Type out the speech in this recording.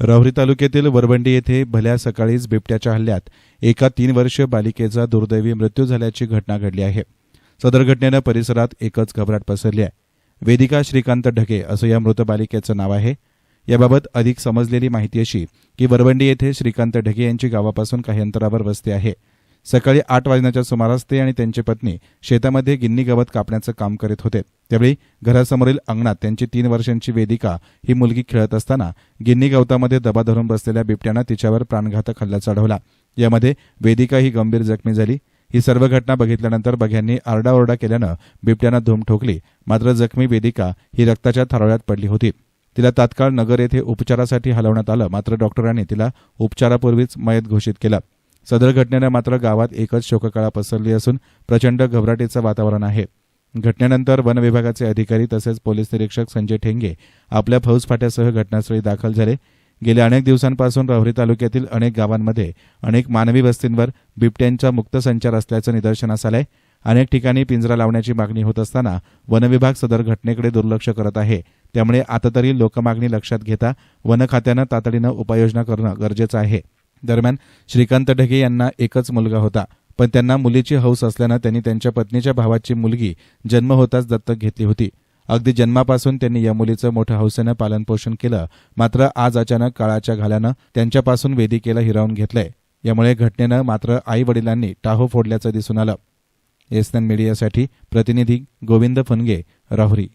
राहुरी तालुक्यातील वरवंडी येथे भल्या सकाळीच बिबट्याच्या हल्ल्यात एका तीन वर्षीय बालिकेचा दुर्दैवी मृत्यू झाल्याची घटना घडली आहे. सदर घटनेनं परिसरात एकच घबराट पसरली आहे. वेदिका श्रीकांत ढगे असं या मृत बालिकेचं नाव आहे. याबाबत अधिक समजलेली माहिती अशी की वरवंडी येथे श्रीकांत ढगे यांची गावापासून काही अंतरावर वस्ती आहे. सकाळी आठ वाजण्याच्या सुमारास ते आणि त्यांची पत्नी शेतामध्ये गिन्नी गवत कापण्याचं काम करीत होते. त्यावेळी घरासमोरील अंगणात त्यांची तीन वर्षांची वेदिका ही मुलगी खेळत असताना गिन्नी गवतामध्ये दबा धरून बसलेल्या बिबट्यानं तिच्यावर प्राणघातक हल्ला चढवला. यामध्ये वेदिका ही गंभीर जखमी झाली. ही सर्व घटना बघितल्यानंतर बघ्यांनी आरडाओरडा केल्यानं बिबट्यानं धूम ठोकली. मात्र जखमी वेदिका ही रक्ताच्या थारोळ्यात पडली होती. तिला तात्काळ नगर येथे उपचारासाठी हलवण्यात आलं. मात्र डॉक्टरांनी तिला उपचारापूर्वीच मयत घोषित केलं. सदर घटनेनं मात्र गावात एकच शोककळा पसरली असून प्रचंड घबराटीचं वातावरण आहे. घटनेनंतर वन विभागाचे अधिकारी तसेच पोलीस निरीक्षक संजय ठेंगे आपल्या फौजफाट्यासह घटनास्थळी दाखल झाले. गेल्या अनेक दिवसांपासून राहुरी तालुक्यातील अनेक गावांमध्ये अनेक मानवी वस्तींवर बिबट्यांचा मुक्त संचार असल्याचं निदर्शनास आलंय. अनेक ठिकाणी पिंजरा लावण्याची मागणी होत असताना वनविभाग सदर घटनेकडे दुर्लक्ष करत आहे. त्यामुळे आता तरी लोकमागणी लक्षात घेता वन खात्यानं तातडीनं उपाययोजना करणं गरजेचं आहे. दरम्यान श्रीकांत ढगे यांना एकच मुलगा होता. पण त्यांना मुलीची हौस असल्यानं त्यांनी त्यांच्या पत्नीच्या भावाची मुलगी जन्म होताच दत्तक घेतली होती. अगदी जन्मापासून त्यांनी या मुलीचं मोठ्या हौसेनं पालनपोषण केलं. मात्र आज अचानक काळाच्या घाल्यानं त्यांच्यापासून वेदिकेला हिरावून घेतलंय. यामुळे घटनेनं मात्र आई वडिलांनी टाहो फोडल्याचं दिसून आलं. एसएन मीडियासाठी प्रतिनिधी गोविंद फनगे राहुरी.